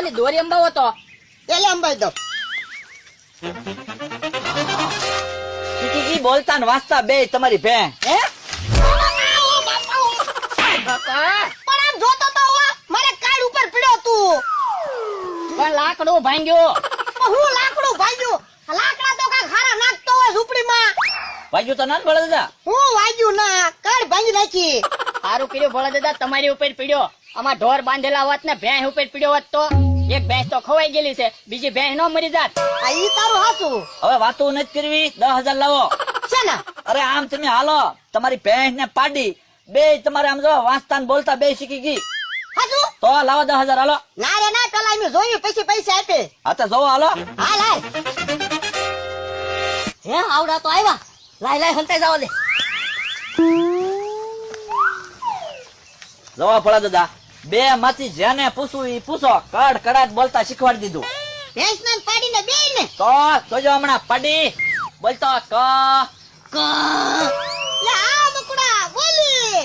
ઓલી દોરી અંબાવો તો. પેલે અંબાઈ દો. કી બોલતા ને વાંચતા બે તમારી ભે. હે? પણ આમ જોતો તો મારે કાળ ઉપર પીડ્યો તું. પણ લાકડું ભાંગ્યું. હું લાકડું ભાંગ્યું? લાકડા તો કાંઈ ખારા નાખતો હોય ઝૂંપડીમાં. વાગ્યું તો ના ને ભલે દાદા. હું વાગ્યું ના કાળ ભાંગી નાખી. સારું કર્યું ભોળા દાદા તમારી ઉપર પીડ્યો આમાં ઢોર બાંધેલા હોત ને ભેંસ ઉપર પીડ્યો હોત તો. એક ભેંસ તો ખવાઈ ગયેલી છે બીજી ભેંસ નો મરી જાત. આ ઈ તારું હાચું હવે વાતો નથી કરવી દસ હજાર લાવો. છે અરે આમ તમે હાલો તમારી ભેંસ ને પાડી બે તમારે આમ જો વાંચતા બોલતા બે શીખી ગઈ. હાચું તો લાવો દસ હજાર હાલો. ના રે ના પેલા એમ જોયું પછી પૈસા આપે. હા તો જોવો હાલો. હાલ હાલ. હે આવડા તો આવ્યા લાય લાય હંતાઈ જાવ દે જવા પડા દાદા. બે માંથી જેને પૂછવું ઈ પૂછો. કડ કડાટ બોલતા શીખવાડી દીધું. ભેંસ પાડીને બે ને તો જોજો હમણાં પડી. બોલતો ક ક. બકુડા બોલી.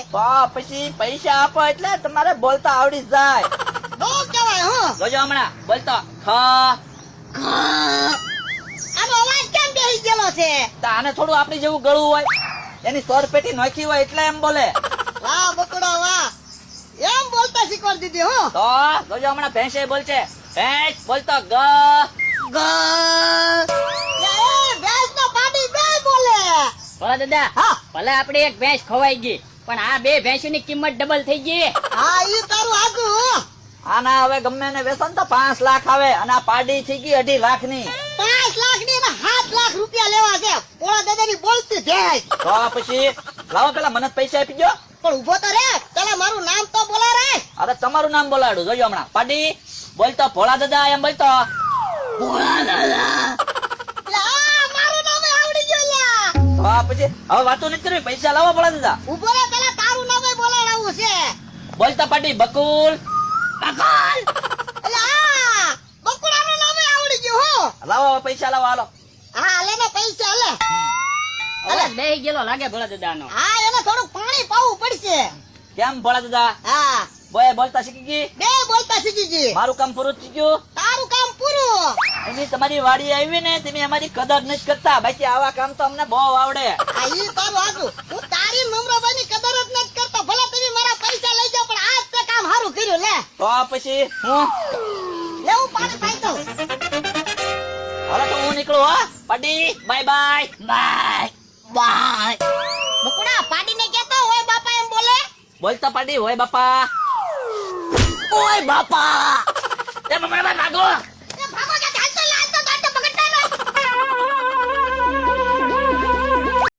પછી પૈસા આપો એટલે તમારે બોલતા આવડી જાય. બહુ કહેવાય હું. જોજો હમણાં બોલતો ખ આનો અવાજ કેમ બેહી ગયેલો છે? તો આને થોડું આપણી જેવું ગળું હોય. એની સોર પેટી નોખી હોય એટલે એમ બોલે. વાહ બોલતા શીખવાડી દીધી હો? તો જોજો હમણાં ભેંસે બોલશે. ભેંસ બોલતો ગ. ગ. ભેંસ તો પાડી બે બોલે. ભોળા દાદા હા. ભલે આપડી એક ભેંસ ખોવાઈ ગઈ પણ આ બે ભેંસોની કિંમત ડબલ થઈ ગઈ. હા ઈ તારું હાચું આના હવે ગમે ને વેસન તો પાંચ લાખ આવે અને આ પાડી થઈ ગઈ અઢી લાખની પાંચ લાખની ને સાત લાખ રૂપિયા લેવા છે. પોળા દાદા ની બોલતી ભેંસ. તો પછી લાવો પેલા મને પૈસા આપી દો પણ ઊભો તો રે પેલા મારું નામ તો બોલા રે અરે તમારું નામ બોલાડું જોજો હમણાં? પાડી? બોલતો ભોળા દાદા એમ બોલતો. ભોળા દાદા. પછી હવે વાતો નથી કરવી પૈસા લાવો ભોળા દાદા. ઊભો રે પેલા તારું નામ બોલાડાવું છે. બોલતા પાડી બકુલ. બકલ. બકુડાનું નામ આવડી ગયું હો. લાવો પૈસા લાવો હાલો. હા લે ને પૈસા લે. અલે. બે ગયેલો લાગે ભોળા દાદાનો. હા એને થોડું પાણી પાવું પડશે. કેમ ભોળા દાદા? હા બોય બોલતા શીખી ગઈ? બે બોલતા શીખી ગઈ. મારું કામ પૂરું થઈ ગયું? તારું કામ પૂરું. એની તમારી વાડી આવી ને તમે અમારી કદર નથી કરતા. બાકી આવા કામ તો અમને બહુ આવડે. આ ઈ તારું હાચું. હું તારી નમ્રબાની કદર જ નથી કરતો. ભલે તમે મારા પૈસા લઈ જાઓ પણ આ તે કામ સારું કર્યું લે. તો પછી હું? લેવું પાણી પાઈ દઉં. હવે તો હું નીકળું હો. પાડી. Bye bye. Bye bye. બકુડા પાડીને કેતો હોય બાપા એમ બોલે. બોલતા પાડી હોય બાપા. ઓય બાપા. એ મમ્મી ભાગો